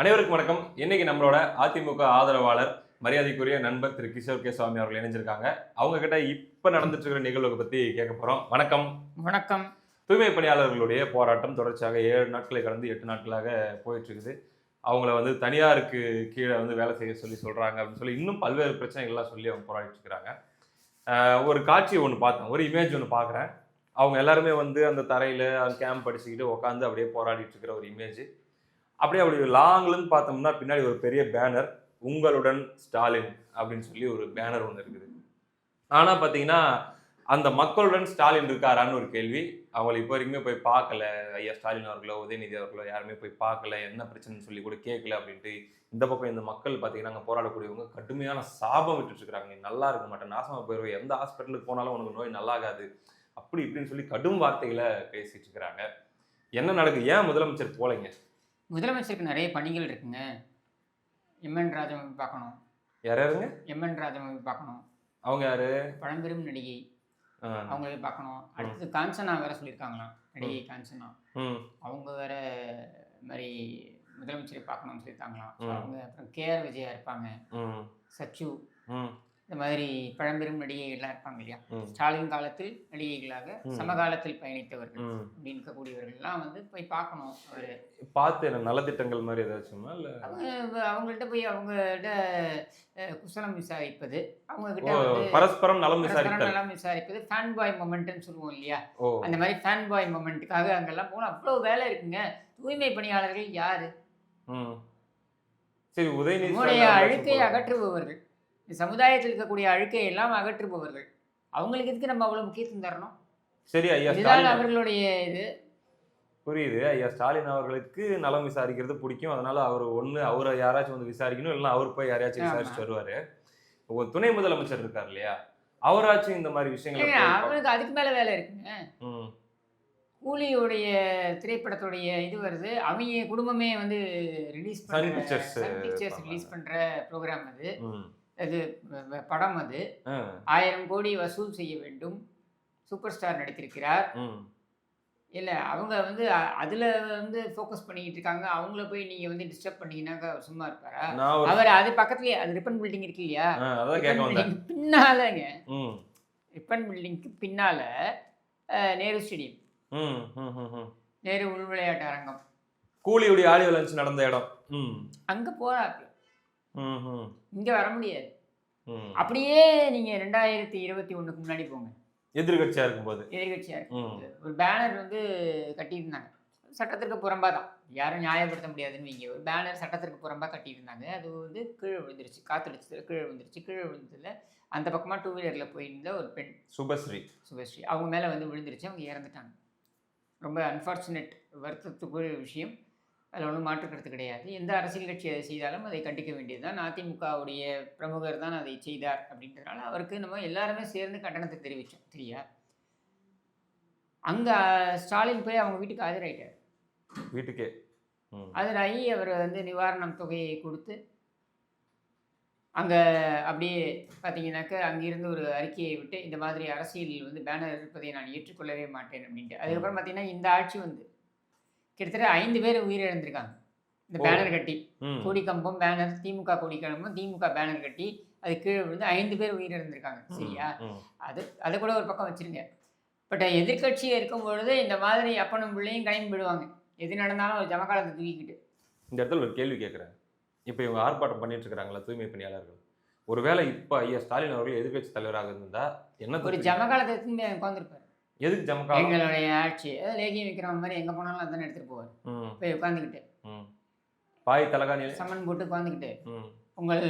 அனைவருக்கும் வணக்கம். இன்னைக்கு நம்மளோட அதிமுக ஆதரவாளர் மரியாதைக்குரிய நண்பர் திரு கிஷோர் கே சுவாமி அவர்கள் இணைஞ்சிருக்காங்க. அவங்க கிட்ட இப்ப நடந்துட்டு இருக்கிற நிகழ்வுகளை பத்தி கேட்க போறோம். வணக்கம். வணக்கம். தூய்மை பணியாளர்களுடைய போராட்டம் தொடர்ச்சியாக ஏழு நாட்களை கடந்து எட்டு நாட்களாக போயிட்டு இருக்குது அவங்கள வந்து தனியாருக்கு கீழே வந்து வேலை செய்ய சொல்லி சொல்றாங்க அப்படின்னு சொல்லி இன்னும் பல்வேறு பிரச்சனைகள்லாம் சொல்லி அவங்க போராடிட்டு இருக்கிறாங்க ஒரு காட்சி ஒன்று பார்த்தேன். ஒரு இமேஜ் ஒன்று பார்க்குறேன். அவங்க எல்லாருமே வந்து அந்த தரையில் அந்த கேம்ப் படிச்சுக்கிட்டு உட்காந்து அப்படியே போராடிட்டு இருக்கிற ஒரு இமேஜ் அப்படியே அப்படி லாங்லன்னு பார்த்தோம்னா பின்னாடி ஒரு பெரிய பேனர் உங்களுடன் ஸ்டாலின் அப்படின்னு சொல்லி ஒரு பேனர் ஒன்று இருக்குது. ஆனால் பார்த்தீங்கன்னா அந்த மக்களுடன் ஸ்டாலின் இருக்காரான்னு ஒரு கேள்வி. அவங்களை இப்போ வரைக்குமே போய் பார்க்கல. ஐயா ஸ்டாலின் அவர்களோ உதயநிதி அவர்களோ யாருமே போய் பார்க்கல. என்ன பிரச்சனைன்னு சொல்லி கூட கேட்கல அப்படின்ட்டு இந்த பக்கம் இந்த மக்கள் பார்த்தீங்கன்னா அங்கே போராடக்கூடியவங்க கடுமையான சாபம் விட்டுட்டுருக்காங்க நீ நல்லா இருக்க மாட்டேன். நாசமாக போயிடுவோம் எந்த ஹாஸ்பிட்டலுக்கு போனாலும் உனக்கு நோய் நல்லாகாது. அப்படி இப்படின்னு சொல்லி கடும் வார்த்தைகளை பேசிட்டு இருக்கிறாங்க என்ன நடக்குது? ஏன் முதலமைச்சர் போலைங்க? முதலமைச்சருக்கு நிறைய பணிகள் இருக்குங்க. எம்என் ராஜமூவி பார்க்கணும். யார் யாருங்க? எம்என் ராஜமூவி பார்க்கணும். அவங்க யாரு? பழம்பெரும் நடிகை. அவங்கள பார்க்கணும். அடுத்து காஞ்சனா வேற சொல்லியிருக்காங்களாம் நடிகை காஞ்சனா. அவங்க வேற மாதிரி முதலமைச்சரை பார்க்கணும்னு சொல்லியிருக்காங்களாம். அவங்க அப்புறம் கேஆர் விஜயா இருப்பாங்க. சச்சு. இந்த மாதிரி பழம்பெரும் நடிகைகள்லாம் இருப்பாங்க இல்லையா? ஸ்டாலின் காலத்தில் நடிகைகளாக. சமகாலத்தில் பயணித்தவர்கள் அப்படின்னு இருக்கக்கூடியவர்கள்லாம் வந்து போய் பார்க்கணும் அவர். பார்த்து நலத்திட்டங்கள் மாதிரி ஏதாச்சுமா இல்லை? அவங்க அவங்கள்ட்ட போய் அவங்கள்ட்ட குசலம் விசாரிப்பது அவங்க கிட்ட பரஸ்பரம் நலம் விசாரித்தல். நலம் விசாரிப்பது ஃபேன் பாய் மொமெண்ட்னு சொல்லுவோம் இல்லையா? அந்த மாதிரி ஃபேன் பாய் மொமெண்ட்டுக்காக அங்கெல்லாம் போனால் அவ்வளோ வேலை இருக்குங்க. தூய்மை பணியாளர்கள் யாரு? சரி உதயநிதி அழுக்கை அகற்றுபவர்கள். சமுதாயத்தில் இருக்கக்கூடிய அழுக்கை எல்லாம் அகற்றுபவர்கள். அவங்களுக்கு எதுக்கு நம்ம அவ்வளோ முக்கியத்துவம் தரணும்? சரி ஐயா இதுதான் ஸ்டாலின் அவர்களுடைய இது. புரியுது. ஐயா ஸ்டாலின் அவர்களுக்கு நலம் விசாரிக்கிறது பிடிக்கும். அதனால அவர் ஒண்ணு அவரை யாராச்சும் வந்து விசாரிக்கணும் இல்லைன்னா அவர் போய் யாரையாச்சும். விசாரிச்சு வருவாரு. துணை முதலமைச்சர் இருக்கார் இல்லையா? அவராச்சும் இந்த மாதிரி விஷயங்களை அவனுக்கு அதுக்கு மேலே வேலை இருக்குங்க. கூலியுடைய திரைப்படத்துடைய இது வருது. அவங்க குடும்பமே வந்து ரிலீஸ் பிக்சர்ஸ். ரிலீஸ் பண்ற ப்ரோக்ராம் அது. வ- படம் அது. ஆயிரம் கோடி வசூல் செய்ய வேண்டும். சூப்பர் ஸ்டார் நடித்திருக்கிறார். இல்லை அவங்க வந்து அதுல வந்து ஃபோக்கஸ் பண்ணிக்கிட்டு இருக்காங்க. அவங்கள போய் நீங்க வந்து டிஸ்டர்ப் பண்ணீங்கன்னாக்கா சும்மா இருப்பாரா? அவர் அது பக்கத்துலயே அது ரிப்பன் பில்டிங் இருக்கு இல்லையா? பின்னாலங்க. ரிப்பன் பில்டிங்க்கு பின்னால நேரு ஸ்டேடியம். நேரு உள் விளையாட்டு அரங்கம். கூலியுடைய ஆடியோ லஞ்ச் நடந்த இடம். ம், அங்க ம், இங்க வர முடியாது. அப்படியே நீங்க ரெண்டாயிரத்தி இருபத்தி ஒண்ணுக்கு முன்னாடி போங்க. எதிர்க்கட்சியா இருக்கும்போது. எதிர்கட்சியா ம், இருக்கு ஒரு பேனர் வந்து கட்டியிருந்தாங்க. சட்டத்திற்கு புறம்பா தான். யாரும் நியாயப்படுத்த முடியாதுன்னு வைங்க. ஒரு பேனர் சட்டத்திற்கு புறம்பா கட்டியிருந்தாங்க. அது வந்து கீழே விழுந்துருச்சு. காத்தடிச்சதுல கீழே விழுந்துருச்சு. கீழே விழுந்ததுல அந்த பக்கமா டூ வீலர்ல போயிருந்த ஒரு பெண். சுபஸ்ரீ. சுபஸ்ரீ. அவங்க மேலே வந்து விழுந்துருச்சு. அவங்க இறந்துட்டாங்க. ரொம்ப அன்ஃபார்ச்சுனேட் வருத்தத்துக்குரிய விஷயம். அதில் ஒன்றும் மாற்று கருத்து கிடையாது. எந்த அரசியல் கட்சி அதை செய்தாலும் அதை கண்டிக்க வேண்டியதுதான். அதிமுகவுடைய பிரமுகர் தான் அதை செய்தார் அப்படின்றதுனால அவருக்கு நம்ம எல்லாருமே சேர்ந்து கண்டனத்தை தெரிவித்தோம் சரியா அங்கே ஸ்டாலின் போய் அவங்க வீட்டுக்கு ஆஜராயிட்டார். வீட்டுக்கே. ஆஜராகி அவர் வந்து நிவாரணம் தொகையை கொடுத்து அங்கே அப்படியே பார்த்தீங்கன்னாக்க அங்கிருந்து ஒரு அறிக்கையை விட்டு இந்த மாதிரி அரசியல் வந்து பேனர் இருப்பதை நான் ஏற்றுக்கொள்ளவே மாட்டேன் அப்படின்ட்டு. அதுக்கப்புறம் பார்த்தீங்கன்னா இந்த ஆட்சி வந்து கிட்டத்தட்ட ஐந்து பேர் உயிரிழந்திருக்காங்க. இந்த. பேனர் கட்டி. கொடிக்கம்பம் பேனர் திமுக கொடிக்கம்பம் திமுக பேனர் கட்டி அது கீழே விழுந்து ஐந்து பேர் உயிரிழந்திருக்காங்க. சரியா? அது அதை கூட ஒரு பக்கம் வச்சிருங்க. பட் எதிர்க்கட்சியாக இருக்கும் பொழுது இந்த மாதிரி அப்பனும் பிள்ளையும் கிளம்பி விடுவாங்க எது நடந்தாலும் ஒரு ஜமக்காலத்தை தூக்கிக்கிட்டு. இந்த இடத்துல ஒரு கேள்வி கேட்குறேன். இப்போ இவங்க ஆர்ப்பாட்டம் பண்ணிட்டு இருக்காங்களா தூய்மை பணியாளர்கள்? ஒருவேளை இப்போ ஐயா ஸ்டாலின் அவர்கள் எதிர்க்கட்சி தலைவராக இருந்தா என்ன ஒரு? ஜமகாலத்தை உட்காந்துருப்பாரு எதுக்கு ஜமக்காலம் எங்களுடைய ஆட்சி. லேகியம் விற்கிறவங்க மாதிரி எங்கே போனாலும் அதானே எடுத்துகிட்டு போவார். போய் உட்காந்துக்கிட்டு. பாய் தலகாணியில சம்மன் போட்டு உட்காந்துக்கிட்டு உங்கள்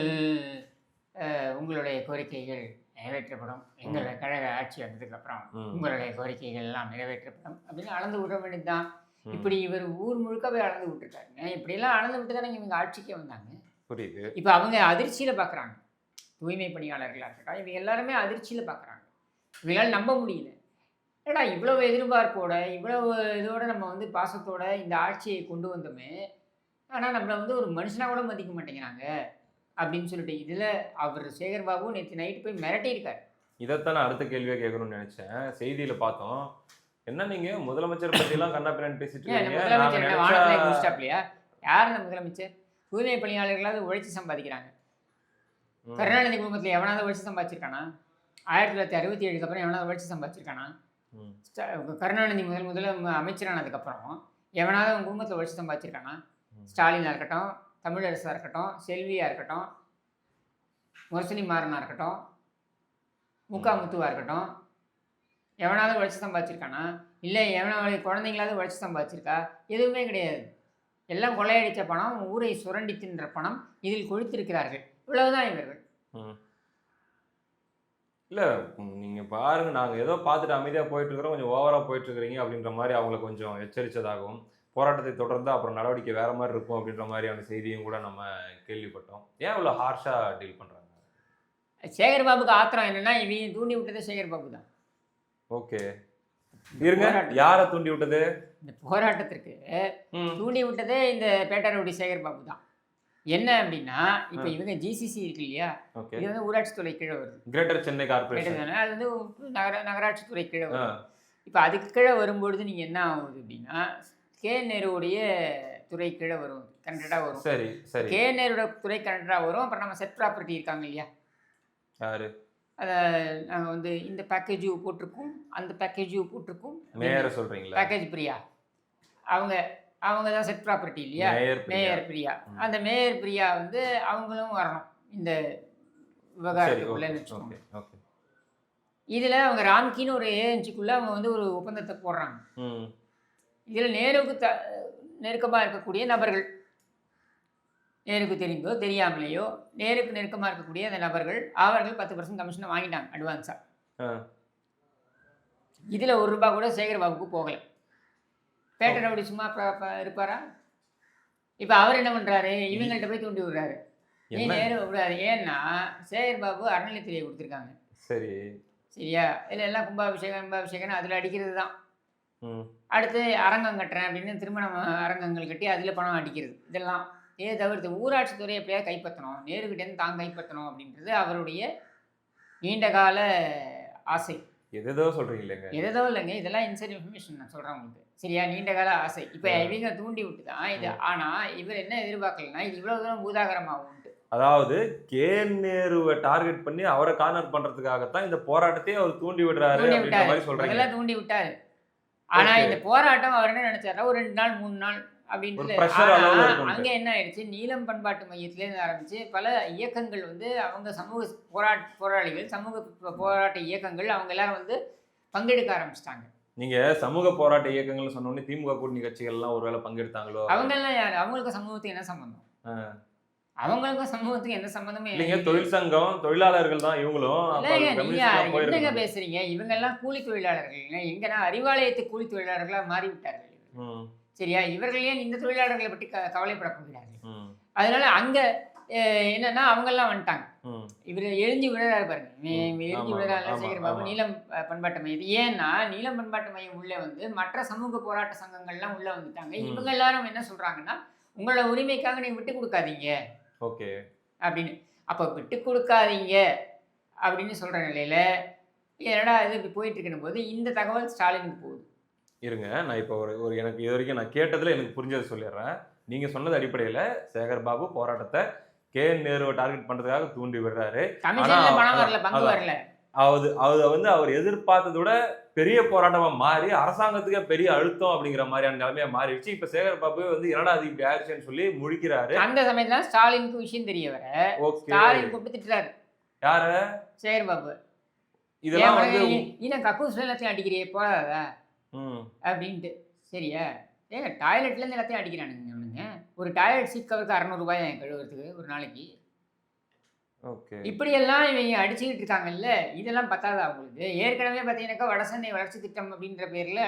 உங்களுடைய கோரிக்கைகள் நிறைவேற்றப்படும். எங்களுடைய கழக ஆட்சி வந்ததுக்கப்புறம் ம், உங்களுடைய கோரிக்கைகள் எல்லாம் நிறைவேற்றப்படும். அப்படின்னு அளந்து விட வேண்டியதுதான். இப்படி இவர் ஊர் முழுக்கவே அளந்து விட்டுருக்காருங்க இப்படியெல்லாம் அளந்து விட்டு தானே இவங்க ஆட்சிக்கே வந்தாங்க? புரியுது. இப்போ அவங்க அதிர்ச்சியில் பார்க்குறாங்க தூய்மை பணியாளர்களாக இருக்கட்டும் இவங்க எல்லாருமே அதிர்ச்சியில் பார்க்குறாங்க இவங்களால நம்ப முடியல. ஏடா இவ்வளவு எதிர்பார்ப்போட இவ்வளவு இதோட நம்ம வந்து பாசத்தோட இந்த ஆட்சியை கொண்டு வந்தோமே. ஆனால் நம்மளை வந்து ஒரு மனுஷனாக கூட மதிக்க மாட்டேங்கிறாங்க. அப்படின்னு சொல்லிட்டு இதில் அவர் சேகர் பாபு நேற்று நைட்டு போய் மிரட்டியிருக்காரு. இதைத்தான் நான் அடுத்த கேள்வியா கேட்கணும்னு நினைச்சேன். செய்தியில பார்த்தோம். என்ன நீங்க? முதலமைச்சர் எல்லாம் கண்ணா பின்னாடி பேசிட்டு இந்த இருக்கீங்க. யார் அந்த முதலமைச்சர்? தூய்மை பணியாளர்களாவது உழைச்சி சம்பாதிக்கிறாங்க. கருணாநிதி குடும்பத்தில் எவனாவது உழைச்சி சம்பாதிச்சிருக்கானா? ஆயிரத்தி தொள்ளாயிரத்தி அறுபத்தி ஏழுக்கு அப்புறம் எவனாவது உழைச்சி சம்பாதிச்சிருக்கானா? கருணாநிதி முதல் முதல்ல அமைச்சரானதுக்கப்புறம் எவனாவது அவன் குடும்பத்தில் உழைச்சி சம்பாதிச்சிருக்கானா. ஸ்டாலினாக இருக்கட்டும் தமிழரசாக இருக்கட்டும் செல்வியாக இருக்கட்டும் முரசனி மாறனா இருக்கட்டும் முக்கா முத்துவா இருக்கட்டும் எவனாவது உழைச்சி சம்பாதிச்சிருக்கானா? இல்லை எவனாவது குழந்தைங்களாவது உழைச்சி சம்பாதிச்சிருக்கா? எதுவுமே கிடையாது. எல்லாம் கொள்ளையடித்த பணம் ஊரை சுரண்டி தின்ற பணம் இதில் கொழுத்திருக்கிறார்கள் இவ்வளவுதான் இவர்கள். இல்ல ம், நீங்க பாருங்க. நாங்க ஏதோ பார்த்துட்டு அமைதியா போயிட்டு இருக்கிறோம் கொஞ்சம் ஓவரா போயிட்டு இருக்கிறீங்க அப்படின்ற மாதிரி அவங்கள கொஞ்சம் எச்சரிச்சதாகவும் போராட்டத்தை தொடர்ந்து அப்புறம் நடவடிக்கை வேற மாதிரி இருக்கும் அப்படின்ற மாதிரியான செய்தியும் கூட நம்ம கேள்விப்பட்டோம். ஏன் இவ்வளவு ஹார்ஷா டீல் பண்றாங்க? சேகர் பாபுக்கு ஆத்திரம் என்னன்னா இவங்க தூண்டி விட்டது சேகர் பாபு தான். ஓகே. இருங்க. யாரை தூண்டி விட்டது? இந்த போராட்டத்திற்கு தூண்டி விட்டதே இந்த பேட்டாரோடி சேகர் பாபு தான். என்ன அப்படின்னா இப்போ. இவங்க ஜிசிசி இருக்கு இல்லையா இது வந்து ஊராட்சித்துறை கீழே வருது. கிரேட்டர் சென்னை கார்பரேஷன் அது வந்து நகர நகராட்சித்துறை கீழே ஆ, வருது. இப்போ அதுக்கு கீழே வரும்பொழுது நீங்கள் என்ன ஆகுது அப்படின்னா கே நேருடைய துறை கீழே வரும். கரெக்டாக வரும். சரி சரி. கே நேருட துறை கரெக்டாக வரும். அப்புறம் நம்ம செட் ப்ராப்பர்ட்டி இருக்காங்க இல்லையா? யாரு? அதை நாங்கள் வந்து இந்த பேக்கேஜ் போட்டிருக்கோம். அந்த பேக்கேஜ் போட்டிருக்கோம். மேயரை சொல்றீங்களா? பேக்கேஜ் பிரியா? அவங்க அவங்க தான் செட் ப்ராப்பர்ட்டி இல்லையா? மேயர் பிரியா. அந்த மேயர் பிரியா வந்து அவங்களும் வரணும் இந்த வச்சுக்கோங்க ஓகே இதில் அவங்க ராம்கின்னு ஒரு ஏஜென்சிக்குள்ளே அவங்க வந்து ஒரு ஒப்பந்தத்தை போடுறாங்க. இதில் நேருவுக்கு த நெருக்கமாக இருக்கக்கூடிய நபர்கள் நேருக்கு தெரிந்தோ தெரியாமலேயோ நேருக்கு நெருக்கமாக இருக்கக்கூடிய அந்த நபர்கள் அவர்கள் பத்து பர்சன்ட் கமிஷனை வாங்கிட்டாங்க அட்வான்ஸாக. இதில் ஒரு ரூபா கூட சேகர் பாபுக்கு போகலை. பேட்டை ரவுடி சும்மா இருப்பாரா? இப்போ அவர் என்ன பண்ணுறாரு இவங்கள்ட்ட போய் தூண்டி விடுறாரு. நீ நேரு விடாது. ஏன்னா சேகர் பாபு அறநிலைத்துறையை கொடுத்துருக்காங்க. சரி. சரியா? இதில் எல்லாம் கும்பாபிஷேகம் கும்பாபிஷேகம்னு அதில் அடிக்கிறது தான். அடுத்து அரங்கம் கட்டுறேன் அப்படின்னு திருமணம் அரங்கங்கள் கட்டி அதில் பணம் அடிக்கிறது. இதெல்லாம் இதை தவிர்த்து ஊராட்சித்துறை எப்படியாவது கைப்பற்றணும் நேருகிட்டேருந்து தான் கைப்பற்றணும் அப்படின்றது அவருடைய நீண்ட கால ஆசை. எதேதோ சொல்றீங்களேங்க எதோ இல்லைங்க. இதெல்லாம் இன்சைட் இன்ஃபர்மேஷன் நான் சொல்கிறேன் உங்களுக்கு. சரியா நீண்ட கால ஆசை இப்போ. இவங்க தூண்டி விட்டு தான் இது. ஆனால் இவர் என்ன எதிர்பார்க்கலன்னா இது இவ்வளோ தூரம் பூதாகரமாகும்ட்டு அதாவது கே நேருவை டார்கெட் பண்ணி அவரை கார்னர் பண்றதுக்காகத்தான் இந்த போராட்டத்தையே அவர் தூண்டி விடுறாரு தூண்டி அப்படின்ற விட்டாரு மாதிரி சொல்றீங்க தூண்டி விட்டாரு ஆனா. இந்த போராட்டம் அவர் என்ன நினைச்சாரா ஒரு ரெண்டு நாள் மூணு நாள் இருக்கும்ட்டு. அங்க என்ன ஆயிடுச்சு நீலம் பண்பாட்டு மையத்திலேருந்து ஆரம்பிச்சு பல இயக்கங்கள் வந்து அவங்க சமூக போராட் போராளிகள் சமூக போராட்ட இயக்கங்கள் அவங்க எல்லாரும் வந்து பங்கெடுக்க ஆரம்பிச்சிட்டாங்க நீங்க சமூக போராட்ட இயக்கங்கள் சொன்ன உடனே திமுக கூட்டணி கட்சிகள் எல்லாம் ஒருவேளை பங்கெடுத்தாங்களோ? அவங்க எல்லாம் யாரு? அவங்களுக்கு சமூகத்துக்கு என்ன சம்பந்தம்? ஆ. அவங்களுக்கும் சமூகத்துக்கு எந்த சம்பந்தமே இல்லைங்க தொழிற்சங்கம் தொழிலாளர்கள் தான் இவங்களும். என்னங்க. பேசுறீங்க? இவங்க எல்லாம் கூலி தொழிலாளர்கள். எங்கன்னா அறிவாலயத்து கூலி தொழிலாளர்களா மாறி விட்டார்கள் ம், சரியா? இவர்கள் ஏன் இந்த தொழிலாளர்களை பற்றி கவலைப்பட போகிறார்கள்? அதனால அங்க என்னன்னா அவங்கெல்லாம் வந்துட்டாங்க. இவர் எழுஞ்சி விழுறாரு பாருங்க. எழுஞ்சி விழுறாரு சேகர் பாபு. நீலம் பண்பாட்டு மையம் ஏன்னா நீலம் பண்பாட்டு மையம் உள்ள வந்து மற்ற சமூக போராட்ட சங்கங்கள்லாம் உள்ள வந்துட்டாங்க. இவங்க எல்லாரும் என்ன சொல்றாங்கன்னா உங்களோட உரிமைக்காக நீங்க விட்டு கொடுக்காதீங்க. ஓகே. அப்படின்னு. அப்போ விட்டு கொடுக்காதீங்க அப்படின்னு சொல்ற நிலையில என்னடா இது இப்படி போயிட்டு இருக்கணும் போது இந்த தகவல் ஸ்டாலினுக்கு போகுது. இருங்க நான் இப்போ ஒரு ஒரு எனக்கு இது வரைக்கும் நான் கேட்டதுல எனக்கு புரிஞ்சதை சொல்லிடுறேன். நீங்க சொன்னது அடிப்படையில சேகர் பாபு போராட்டத்தை கே நேருவை டார்கெட் பண்றதுக்காக தூண்டி விடுறாரு. அது அது வந்து அவர் எதிர்பார்த்ததை விட பெரிய போராட்டமா மாறி அரசாங்கத்துக்கே பெரிய அழுத்தம் அப்படிங்கிற மாதிரியான நிலைமையா மாறிடுச்சு. இப்ப சேகர் பாபு வந்து என்னடா அது இப்படி ஆயிடுச்சுன்னு சொல்லி முழிக்கிறாரு அந்த சமயத்துல ஸ்டாலினுக்கு விஷயம் தெரிய வர. ஸ்டாலின் கூப்பிட்டு திட்டுறாரு யார? சேகர் பாபு. இதெல்லாம் வந்து இன்னும் கக்கூஸ் எல்லாத்தையும் அடிக்கிறியே போதாதா ம், அப்படின்ட்டு. சரியா? ஏங்க டாய்லெட்லேருந்து எல்லாத்தையும் அடிக்கிறானுங்க. ஒரு டாய்லெட் சீட் கவருக்கு அறநூறுபாய் கழுவுறதுக்கு ஒரு நாளைக்கு. ஓகே. இப்படியெல்லாம் இவங்க அடிச்சுக்கிட்டு இருக்காங்கல்ல இதெல்லாம் பத்தாதா அவங்களுக்கு ஏற்கனவே பார்த்தீங்கன்னாக்கா வடசென்னை வளர்ச்சி திட்டம் அப்படின்ற பேரில்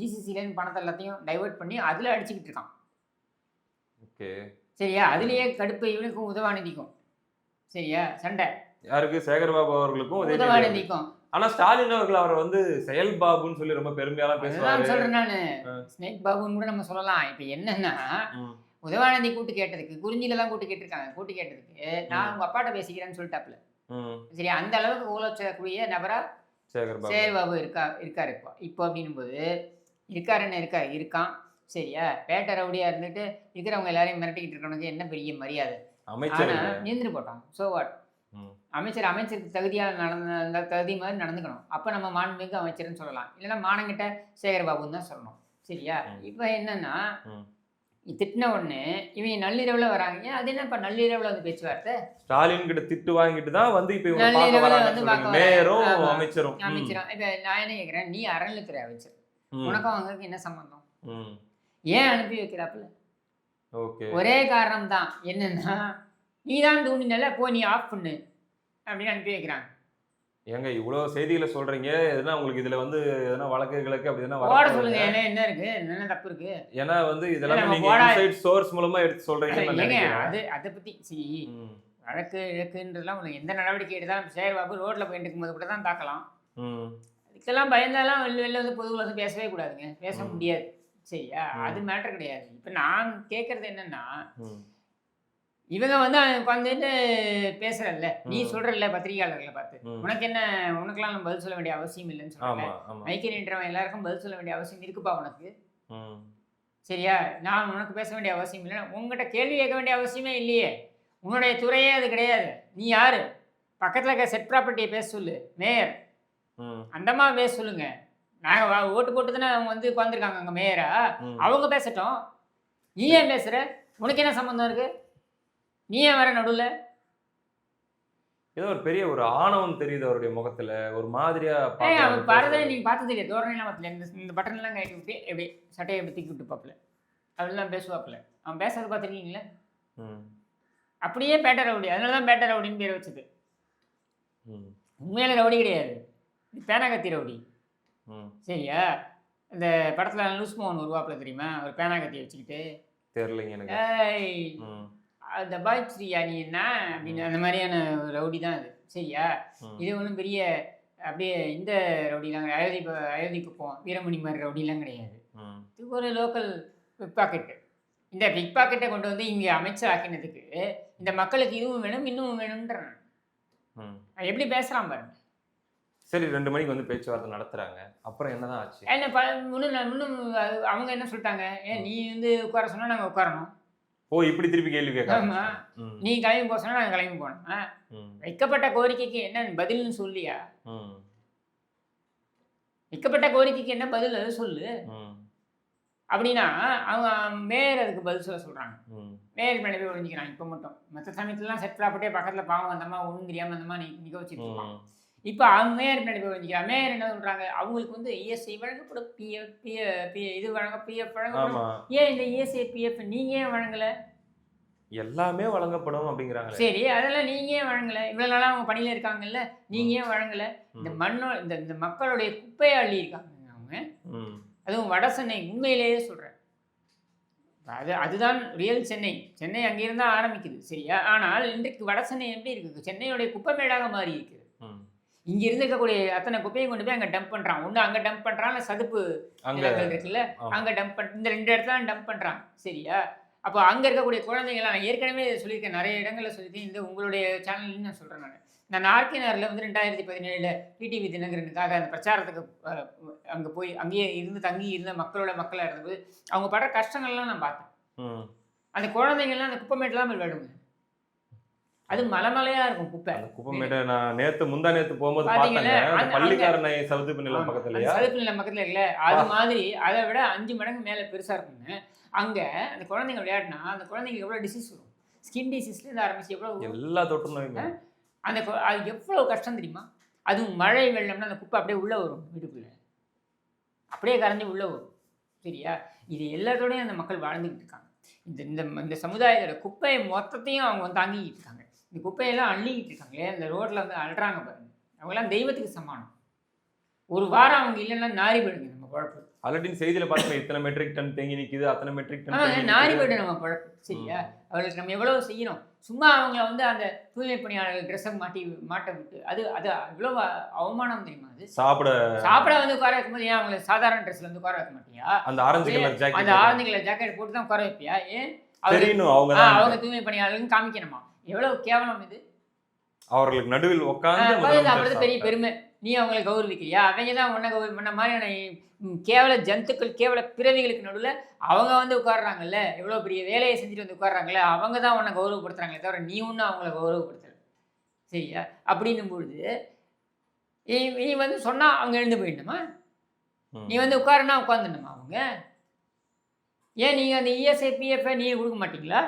ஜிசிசிலேருந்து பணத்தை எல்லாத்தையும் டைவர்ட் பண்ணி அதில் அடிச்சுக்கிட்டு இருக்கான். ஓகே. சரியா? அதுலேயே கடுப்பு இவனுக்கும் உதவாநிதிக்கும். சரியா? சண்டை. யாருக்கு? சேகர் பாபு அவர்களுக்கும். உதவாநிதிக்கும். ஆனா ஸ்டாலின் அவர்கள் அவரை வந்து செயல் பாபுன்னு சொல்லி ரொம்ப பெருமையாலாம் பேசுவாரு. சொல்றேன் நானு. ஸ்னேக் பாபுன்னு கூட நம்ம சொல்லலாம். இப்போ என்னன்னா உதவானந்தி கூட்டு கேட்டதுக்கு குறிஞ்சில தான் கூட்டு கேட்டிருக்காங்க கூட்டு கேட்டதுக்கு. நான். உங்க அப்பாட்ட பேசிக்கிறேன்னு சொல்லிட்டாப்ல ம், சரி அந்த அளவுக்கு கோலோச்சக்கூடிய நபரா சேகர் பாபு. சேர் பாபு இருக்கா இருக்காரு இப்போ. இப்போ அப்படின்னும் போது இருக்காருன்னு இருக்கா? இருக்கான். சரியா? பேட்டை ரவுடியா இருந்துட்டு இருக்கிறவங்க எல்லாரையும் மிரட்டிக்கிட்டு இருக்கவனுக்கு என்ன பெரிய மரியாதை? ஆனா நீந்திரு போட்டான். So what. அமைச்சர் அமைச்சருக்கு தகுதியாக நடந்த தகுதி மாதிரி நடந்துக்கணும். அப்போ நம்ம மாண்புமிகு அமைச்சர்னு சொல்லலாம். இல்லைன்னா மானங்கிட்ட சேகர்பாபுன்னு தான் சொல்லணும். சரியா. இப்போ என்னன்னா. திட்டின உடனே இவங்க நள்ளிரவில் வராங்க. அது என்ன இப்போ நள்ளிரவில் வந்து பேச்சுவார்த்தை? ஸ்டாலின் கிட்ட திட்டு வாங்கிட்டு தான் வந்து இப்ப வராங்கன்னு வந்து. மேயரும். அமைச்சரும். அமைச்சரும். இப்போ நான் என்ன கேட்குறேன் நீ அறநிலைத்துறை அமைச்சர். உனக்கும் அவங்களுக்கு என்ன சம்பந்தம். ஏன் அனுப்பி வைக்கிறாப்புல? ஓகே. ஒரே காரணம் தான் என்னன்னா நீ தான் தூண்டினல போய் நீ ஆஃப் பண்ணு. அப்படின்னு அனுப்பி வைக்கிறாங்க. ஏங்க இவ்வளவு செய்திகளை சொல்றீங்க எதுனா உங்களுக்கு இதுல வந்து எதனா வழக்குகளுக்கு அப்படி எதனா? சொல்லுங்க என்ன என்ன இருக்கு என்ன தப்பு இருக்கு ஏன்னா வந்து இதெல்லாம் நீங்க இன்சைட் சோர்ஸ் மூலமா எடுத்து நினைக்கிறேன் அது அதை பத்தி சி ம். வழக்கு இழக்குன்றதுலாம் உனக்கு எந்த நடவடிக்கை எடுத்தாலும் சேர் பாபு ரோட்ல போயிட்டு இருக்கும்போது கூட தான் தாக்கலாம். இதுக்கெல்லாம் பயந்தாலாம் வெளில வெளில வந்து பொது உலகம் பேசவே கூடாதுங்க பேச. முடியாது சரியா. அது மேட்டர் கிடையாது இப்போ நான் கேட்கறது என்னன்னா. இவங்க வந்து உட்காந்துட்டு பேசுறல்ல நீ. சொல்றல்ல பத்திரிகையாளர்களை பார்த்து. உனக்கு என்ன உனக்கெல்லாம் நம்ம பதில் சொல்ல வேண்டிய அவசியம் இல்லைன்னு ஆமா மைக்கேல் நின்றவன் எல்லாருக்கும் பதில் சொல்ல வேண்டிய அவசியம் இருக்குப்பா உனக்கு. சரியா? நான் உனக்கு பேச வேண்டிய அவசியம் இல்லை உங்ககிட்ட கேள்வி கேட்க வேண்டிய அவசியமே இல்லையே. உன்னுடைய துறையே அது கிடையாது. நீ யாரு? பக்கத்தில் இருக்க செட் ப்ராப்பர்ட்டியை பேச சொல்லு. மேயர். ம். அந்தம்மா பேச சொல்லுங்க. நாங்கள் ஓட்டு போட்டு தானே அவங்க வந்து உட்காந்துருக்காங்க அங்கே மேயரா. அவங்க பேசட்டும். நீ ஏன் பேசுற? உனக்கு என்ன சம்மந்தம் இருக்கு? நீ ஏன் வர நடுவில்? ஏதோ ஒரு பெரிய ஒரு ஆணவம் தெரியுது அவருடைய முகத்துல. ஒரு மாதிரியா அவர் பரதே. நீங்கள் பார்த்தது இல்லையா தோரணைலாம் பார்த்தல இந்த இந்த பட்டன்லாம் கட்டி விட்டு எப்படி சட்டையை எப்படி தூக்கி விட்டு பார்ப்பல அப்படிலாம் பேசுவாப்புல அவன் பேசுறது பார்த்துருக்கீங்களா? ம். அப்படியே பேட்டர் ரவுடி. அதனால தான் பேட்டர் ரவுடின்னு பேர் வச்சது. ம். உண்மையில ரவுடி கிடையாது. இது பேனாகத்தி ரவுடி. ம். சரியா? இந்த படத்தில் லூஸ் மோகன் உருவாப்புல தெரியுமா? ஒரு பேனாகத்தியை வச்சுக்கிட்டு? தெரியலைங்க எனக்கு. ஏய் ம். அந்த பாய்ச்சிரியா நீ என்ன? அப்படின்னு அந்த மாதிரியான ரவுடி தான் அது. சரியா. இது ஒன்றும் பெரிய அப்படியே இந்த ரவுடிலாம். அயோத்தி ப- அயோத்தி குப்பம் வீரமணி மாதிரி ரவுடிலாம் கிடையாது. இது ஒரு லோக்கல் பிக் பாக்கெட்டு இந்த பிக் பாக்கெட்டை கொண்டு வந்து இங்கே அமைச்சர் ஆக்கினதுக்கு இந்த மக்களுக்கு இதுவும் வேணும் இன்னும் வேணும்ன்றான் எப்படி பேசுகிறான் பாருங்க. சரி ரெண்டு மணிக்கு வந்து பேச்சுவார்த்தை நடத்துறாங்க. அப்புறம் என்னதான் ஆச்சு? என்ன இன்னும் இன்னும் அவங்க என்ன சொல்லிட்டாங்க? ஏன் நீ வந்து உட்கார சொன்னால் நாங்கள் உட்காரணும். ஓ இப்படி திருப்பி கேள்வி கேட்கறாங்க ஆமா. ம். நீ கிளம்பி போக சொன்னால் நாங்கள் கிளம்பி ம். வைக்கப்பட்ட கோரிக்கைக்கு என்ன பதில்னு சொல்லியா. வைக்கப்பட்ட கோரிக்கைக்கு என்ன பதில் அது சொல்லு. அப்படின்னா அவங்க மேயர் அதுக்கு பதில் சொல்ல சொல்கிறாங்க. மேயர் மேலே போய் ஒழிஞ்சிக்கிறாங்க இப்போ மட்டும் மற்ற சமயத்துலலாம் செட் ப்ராப்பர்ட்டியே பக்கத்தில் பாவம் வந்தமா ஒன்றும் தெரியாமல் வந்தமா நீ நிற்க வச்சுட்டு இருப்பான். இப்போ அவங்க மேயர் பின்னாடி போய் ஒழிஞ்சிக்கிறாங்க மேயர் என்ன சொல்கிறாங்க அவங்களுக்கு வந்து இஎஸ்ஐ வழங்கப்படும். பிஎஃப் பி இது வழங்க பிஎஃப் வழங்கப்படும். ஏன் இந்த இஎஸ்ஐ பிஎஃப் நீங்கள் ஏன் வழங்கலை? எல்லாமே வழங்கப்படும் அப்படிங்கிறாங்களே. சரி அதெல்லாம் நீங்கள் ஏன் வழங்கலை? இவ்வளோ நாளாக அவங்க பணியில் இருக்காங்கல்ல? நீங்கள் ஏன் வழங்கலை? இந்த. மண்ணோ இந்த இந்த மக்களுடைய குப்பையை அள்ளி இருக்காங்க அவங்க. அதுவும் வட சென்னை உண்மையிலேயே சொல்கிறேன் அது அதுதான் ரியல் சென்னை. சென்னை அங்கிருந்து ஆரம்பிக்குது சரியா? ஆனால் இன்றைக்கு வட சென்னை எப்படி இருக்குது? சென்னையுடைய குப்பைமேடாக மாறி இருக்குது. இங்க இருந்து இருக்கக்கூடிய அத்தனை குப்பையை கொண்டு போய் அங்க டம்ப் பண்றான். ஒண்ணு அங்க டம்ப் பண்றான் இல்ல சதுப்பு நிலங்கள் இருக்குல்ல. அங்க டம்ப் பண் இந்த ரெண்டு இடத்துல டம்ப் பண்றான். சரியா? அப்போ அங்க இருக்கக்கூடிய குழந்தைங்களாம் நான் ஏற்கனவே சொல்லியிருக்கேன் நிறைய இடங்கள்ல சொல்லியிருக்கேன். இந்த உங்களுடைய சேனல்லையும் நான் சொல்றேன் நான். நான் ஆர்கே நகரில் வந்து ரெண்டாயிரத்தி பதினேழுல டிடிவி தினகரனுக்காக அந்த பிரச்சாரத்துக்கு அங்க போய் அங்கேயே இருந்து தங்கி இருந்த மக்களோட மக்களாக இருந்தபோது அவங்க படுற கஷ்டங்கள்லாம் நான் பார்த்தேன். அந்த குழந்தைங்கள்லாம் அந்த குப்பைமேட்டில் தான் விளையாடுங்க அது மலை மலையா இருக்கும் குப்பை. அந்த குப்பமேட்டை நான் நேத்து முந்தா நேத்து போகும்போது அந்த- பள்ளிக்காரனை சதுப்பு நிலம் அந்த சதுப்பு நிலம் பக்கத்துல இருக்குல்ல அது மாதிரி அதை விட அஞ்சு மடங்கு மேல பெருசா இருக்குங்க அங்க அந்த குழந்தைங்க விளையாடினா அந்த குழந்தைங்களுக்கு எவ்வளவு டிசீஸ் வரும்? ஸ்கின் டிசீஸ்ல இருந்து ஆரம்பிச்சு எவ்வளவு? எல்லா தொற்று நோயுமே அந்த அது எவ்வளவு கஷ்டம் தெரியுமா? அதுவும் மழை வெள்ளம்னா அந்த குப்பை அப்படியே உள்ள வரும் வீட்டுக்குள்ள. அப்படியே கரைஞ்சு உள்ள வரும். சரியா? இது எல்லாத்தோடையும் அந்த மக்கள் வாழ்ந்துக்கிட்டு இருக்காங்க. இந்த இந்த இந்த சமுதாயத்தோட குப்பையை மொத்தத்தையும் அவங்க வந்து தாங்கிக்கிட்டு இருக்காங்க. இந்த குப்பையெல்லாம் அள்ளிக்கிட்டு இருக்காங்களே அந்த ரோட்ல வந்து அள்ளுறாங்க பாருங்க. அவங்கெல்லாம் தெய்வத்துக்கு சமானம். ஒரு வாரம் அவங்க இல்லைன்னா நாரி போயிடுங்க நம்ம குழப்பு ஆல்ரெடி செய்தியில பார்த்தோம் இத்தனை மெட்ரிக் டன் தேங்கி நிக்குது அத்தனை மெட்ரிக் டன் நாரி. போயிடும் நம்ம குழப்பு சரியா? அவளுக்கு நம்ம எவ்வளவு செய்யணும். சும்மா அவங்கள வந்து அந்த தூய்மை பணியாளர்கள் ட்ரெஸ்ஸை மாட்டி மாட்ட விட்டு அது அது இவ்வளவு அவமானம் தெரியுமா அது? சாப்பிட சாப்பிட வந்து உட்கார வைக்கும்போது ஏன் அவங்களை சாதாரண ட்ரெஸ்ல வந்து உட்கார வைக்க மாட்டியா? அந்த ஆரஞ்சு கலர் அந்த ஜாக்கெட் ஆரஞ்சு கலர் ஜாக்கெட் போட்டு தான் உட்கார வைப்பியா ஏன்? அவங்க அவங்க தூய்மை பணியாளர்கள் காமிக்கணுமா? எவ்வளவு கேவலம் இது? அவர்களுக்கு நடுவில் அப்புறம் பெரிய. பெருமை. நீ அவங்களை கௌரவிக்கிறியா? அவங்க தான் உன்னை கௌரவி பண்ண மாதிரியான கேவல ஜந்துக்கள் கேவல பிறவிகளுக்கு நடுவில் அவங்க வந்து உட்கார்றாங்கல்ல? எவ்வளோ பெரிய வேலையை செஞ்சுட்டு வந்து உட்கார்றாங்கல்ல அவங்க தான் உன்னை கௌரவப்படுத்துறாங்களே தவிர நீ ஒன்றும் அவங்கள கௌரவப்படுத்தலை. சரியா? அப்படின்னும் பொழுது நீ நீ வந்து சொன்னால் அவங்க எழுந்து போயிடணுமா. நீ வந்து உட்காருனா உட்காந்துடணுமா அவங்க? ஏன் நீங்கள் அந்த E இஎஸ்ஐ பிஎஃப்ஐ நீங்கள் கொடுக்க மாட்டீங்களா.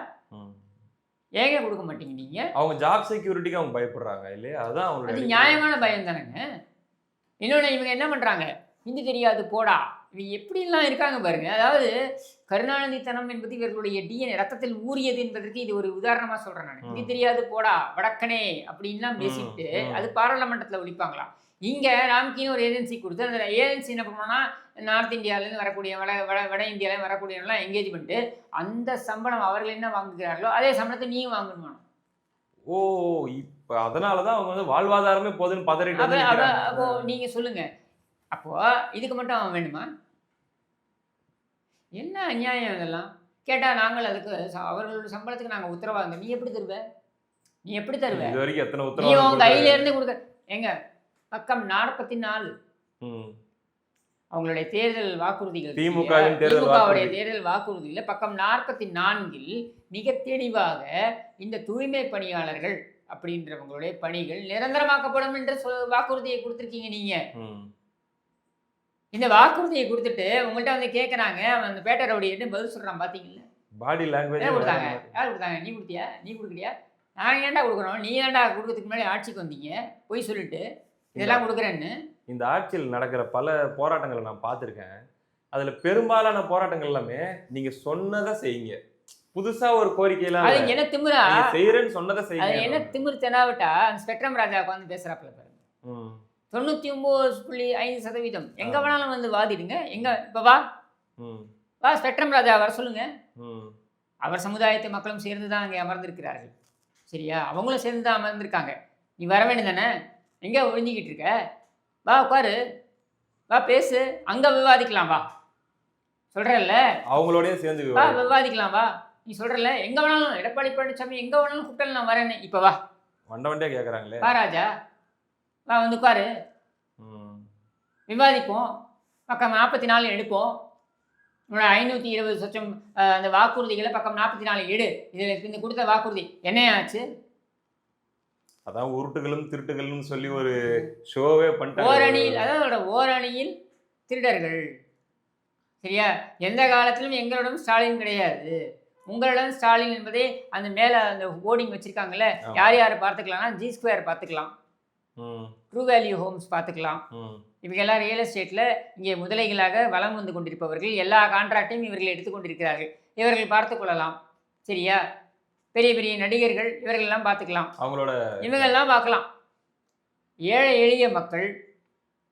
ஏங்க கொடுக்க மாட்டீங்க நீங்கள் அவங்க ஜாப் செக்யூரிட்டிக்கு அவங்க பயப்படுறாங்க இல்லையா? அதுதான் அது அவங்களுடைய நியாயமான பயம் தானேங்க? இன்னொன்று இவங்க என்ன பண்ணுறாங்க ஹிந்தி தெரியாது போடா. இவங்க எப்படிலாம் இருக்காங்க பாருங்க. அதாவது கருணாநிதித்தனம் என்பது இவர்களுடைய டிஎன்ஏ ரத்தத்தில் ஊறியது என்பதற்கு இது ஒரு உதாரணமாக சொல்கிறேன் நான். ஹிந்தி. தெரியாது போடா வடக்கனே அப்படின்லாம் பேசிட்டு. அது பாராளுமன்றத்தில் ஒழிப்பாங்களாம். இங்கே ராம்கின்னு ஒரு ஏஜென்சி கொடுத்து அந்த ஏஜென்சி என்ன பண்ணுவோம்னா நார்த் இந்தியாவிலேருந்து வரக்கூடிய வட வட வட இந்தியாவிலேருந்து வரக்கூடியவங்களாம் எங்கேஜ் பண்ணிட்டு அந்த சம்பளம் அவர்கள் என்ன வாங்குகிறார்களோ அதே சம்பளத்தை நீயும் வாங்கணுமா ஓ இப்ப அதனாலதான் அவங்க வந்து வாழ்வாதாரமே போதுன்னு பதறிட்டு அப்ப வந்து அப்ப நிக்கிறாங்க. அப்போ நீங்க சொல்லுங்க. அப்போ இதுக்கு மட்டும் அவன் வேணுமா என்ன அநியாயம் இதெல்லாம்? கேட்டா நாங்கள் அதுக்கு அவர்களோட சம்பளத்துக்கு நாங்க உத்தரவாதம் நீ எப்படி தருவ? நீ எப்படி தருவ? இது வரைக்கும் எத்தனை நீ உத்தரவாதம் உன் கையில கொடுத்தாரு? இருந்து கொடுக்க எங்க பக்கம் நாற்பத்தி நாலு. அவங்களுடைய தேர்தல் வாக்குறுதிகள் திமுகவின் தேர்தல் திமுகவுடைய. தேர்தல் வாக்குறுதியில பக்கம் நாற்பத்தி நான்கில் மிக தெளிவாக இந்த தூய்மை பணியாளர்கள் அப்படின்றவங்களுடைய பணிகள் நிரந்தரமாக்கப்படும் என்று வாக்குறுதியை கொடுத்துருக்கீங்க நீங்க. இந்த வாக்குறுதியை கொடுத்துட்டு உங்கள்கிட்ட வந்து கேட்குறாங்க அவன் அந்த பேட்டை ரவுடி என்ன பதில் சொல்கிறான் பார்த்தீங்களா பாடி லாங்குவேஜ் கொடுத்தாங்க? யார் கொடுத்தாங்க? நீ கொடுத்தியா? நீ கொடுக்குறியா நாங்கள் ஏன்டா கொடுக்குறோம் நீ ஏன்டா கொடுக்கறதுக்கு முன்னாடி ஆட்சிக்கு வந்தீங்க? போய் சொல்லிட்டு. இதெல்லாம் கொடுக்குறேன்னு. இந்த ஆட்சியில் நடக்கிற பல போராட்டங்களை நான் பார்த்துருக்கேன். அதுல பெரும்பாலான போராட்டங்கள் எல்லாமே நீங்க சொன்னதை செய்யுங்க. புதுசா ஒரு கோரிக்கையெல்லாம் அது. என்ன திமிரா? நீங்க செய்யறேன்னு சொன்னதை அது என்ன செய்யுங்க திமிரு தெனாவிட்டா அந்த ஸ்பெக்ட்ரம் ராஜா உட்காந்து பேசுகிறாப்புல பாருங்க. ம். தொண்ணூற்றி ஒம்பது புள்ளி ஐந்து சதவீதம். எங்கே. வேணாலும் வந்து வாதிடுங்க. எங்கே இப்போ வா. வா ஸ்பெக்ட்ரம் ராஜா வர சொல்லுங்க. அவர் சமுதாயத்தை மக்களும் சேர்ந்து தான் அங்கே அமர்ந்திருக்கிறார்கள். சரியா? அவங்களும் சேர்ந்து தான் அமர்ந்திருக்காங்க. நீ வர வேண்டியதானே எங்கே ஒழிஞ்சிக்கிட்டு இருக்க? வா உட்காரு. வா பேசு. அங்கே விவாதிக்கலாம் வா. சொல்கிறல்ல அவங்களோடய சேர்ந்து வா விவாதி- விவாதிக்கலாம் வா. நீ சொல்கிறல்ல எங்கே வேணாலும் எடப்பாடி பழனிசாமி எங்கே வேணாலும் கூப்பிட்டாலும் நான் வரேன்னு. இப்போ வா. வண்ட வண்டியா கேக்குறாங்களே. வா ராஜா. வா வந்து உட்காரு. விவாதிப்போம். பக்கம் நாற்பத்தி நாலு எடுப்போம். உன்னோட ஐநூற்றி இருபது சொச்சம் அந்த வாக்குறுதிகளை பக்கம் நாற்பத்தி நாலு எடு. இதில் இந்த கொடுத்த வாக்குறுதி. என்ன ஆச்சு? அதான் உருட்டுகளும் திருட்டுகளும் சொல்லி ஒரு ஷோவே பண்ணிட்டாங்க. ஓரணியில் அதாவது ஓரணியில் திருடர்கள். சரியா? எந்த காலத்திலும் எங்களிடம் ஸ்டாலின் கிடையாது. உங்களிடம் ஸ்டாலின் என்பதே அந்த மேலே அந்த போர்டிங் வச்சிருக்காங்கல்ல. யார் யார் பார்த்துக்கலாம்னா ஜி ஸ்கொயர் பார்த்துக்கலாம். ட்ரூ வேல்யூ ஹோம்ஸ் பார்த்துக்கலாம். இவங்க எல்லாம் ரியல் எஸ்டேட்டில் இங்கே முதலைகளாக வலம் வந்து கொண்டிருப்பவர்கள் எல்லா கான்ட்ராக்டையும் இவர்கள் எடுத்துக்கொண்டிருக்கிறார்கள். இவர்கள் பார்த்து கொள்ளலாம். சரியா? பெரிய பெரிய நடிகர்கள் இவர்கள் எல்லாம் பார்த்துக்கலாம். அவங்களோட இவங்கெல்லாம் பார்க்கலாம். ஏழை எளிய மக்கள்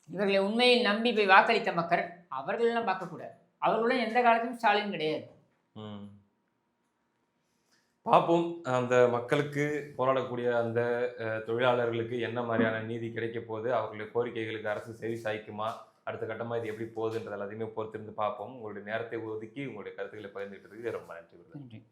இவர்களை உண்மையில் நம்பி போய் வாக்களித்த மக்கள் அவர்களெல்லாம் பார்க்கக்கூடாது. அவர்களுடன் எந்த காலத்திலும் ஸ்டாலின் கிடையாது. பார்ப்போம். அந்த மக்களுக்கு போராடக்கூடிய அந்த தொழிலாளர்களுக்கு என்ன மாதிரியான நீதி கிடைக்க போகுது? அவர்களுடைய கோரிக்கைகளுக்கு அரசு செவி சாய்க்குமா? அடுத்த கட்டமா இது எப்படி போகுதுன்றது எல்லாத்தையுமே பொறுத்திருந்து பார்ப்போம். உங்களுடைய நேரத்தை ஒதுக்கி உங்களுடைய கருத்துக்களை பகிர்ந்துக்கிட்டதுக்கு ரொம்ப நன்றி. நன்றி.